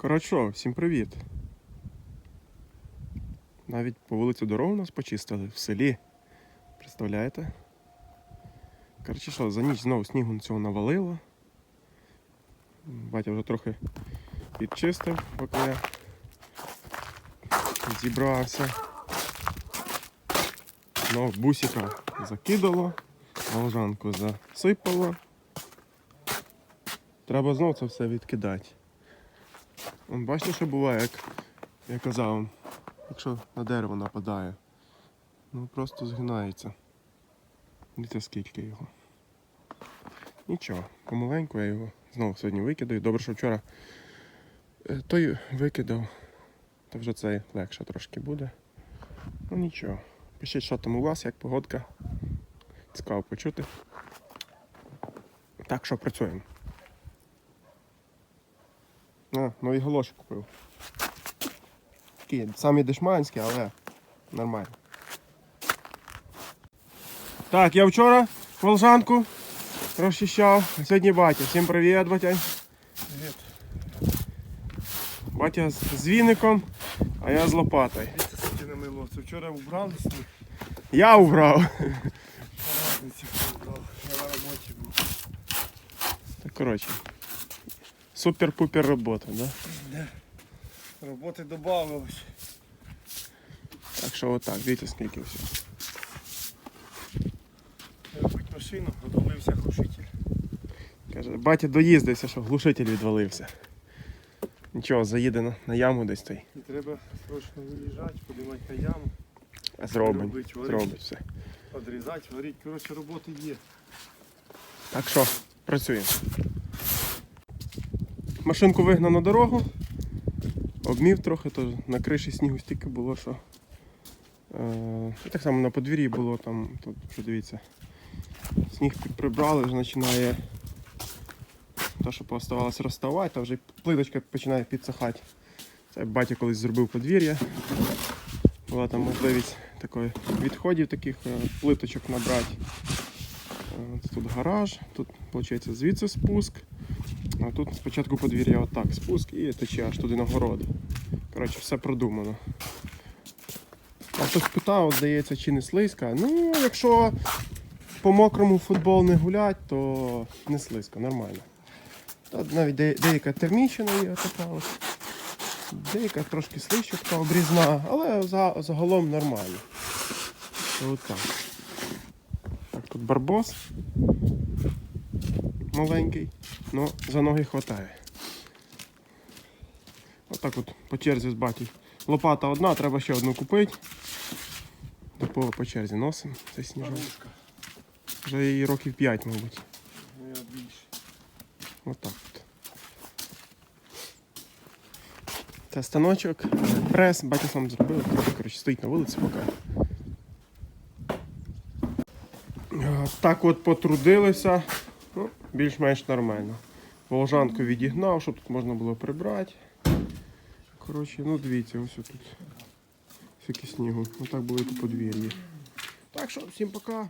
Коротше, всім привіт. Навіть по вулицю дорогу нас почистили в селі. Представляєте? Коротше, що, за ніч знову снігу цього навалило. Батя вже трохи підчистив, поки я зібрався. Ну, бусика закидало, волжанку засипало. Треба знову це все відкидати. Вон, Бачите, що буває, як я казав, якщо на дерево нападає. Ну просто згинається. Дивіться скільки його. Нічого, помаленьку я його знову сьогодні викидаю. Добре, що вчора е, той викидав, то вже цей легше трошки буде. Ну нічого. Пишіть, що там у вас, як погодка. Цікаво почути. Так що працюємо. А, нові галоші купив. Такі самі дешманські, але нормально. Так, я вчора волжанку розчищав, а сьогодні батя. Всім привіт, батя. Привет. Батя з, віником, а я з лопатою. Це сьогодні мило. Це вчора убрали сніг. Я убрав. Я на роботі був. Так, коротше. Супер-пупер робота, да? Да. Роботи додавалось. Так що отак, дивіться скільки всього. Робить машину, одолився глушитель. Каже, батя доїздився, що глушитель відвалився. Нічого, заїде на, на яму десь той. І треба срочно виїжджати, подимати на яму, Зробить. Робить, варить. Зробить все. відрізати, варити. Коротше, роботи є. Так що, працюємо. Машинку вигнав на дорогу. Обмів трохи, то на криші снігу стільки було, що. Е, так само на подвір'ї було там, тут вже дивіться. Сніг прибрали, вже починає те, що поставалося розставати, та вже плиточка починає підсихати. Це батя колись зробив подвір'я. Була там можливість такої відходів таких е, плиточок набрати. Е, Тут гараж, тут виходить звідси спуск. А тут спочатку подвір'я отак, спуск і тече аж туди на город. Коротше, все продумано. А хтось питав, здається, чи не слизька. Ну, якщо по мокрому футбол не гулять, то не слизько, нормально. Тут навіть де- деяка термічина є така от. Деяка трошки слизька, така обрізна, але за- загалом нормально. От так. Так, тут барбос маленький, але за ноги хватає. Отак от по черзі з батьком. Лопата одна, треба ще одну купити. До по, черзі носимо цей сніжок. Вже її років 5, мабуть. Ну. Отак от. Це станочок, прес, батя сам зробив, коротше, стоїть на вулиці поки. Е, Так от потрудилися, ну, більш-менш нормально. Волжанку відігнав, щоб тут можна було прибрати. Коротше, ну дивіться, ось тут. всякі снігу. Отак були по подвір'ї. Так що, всім пока.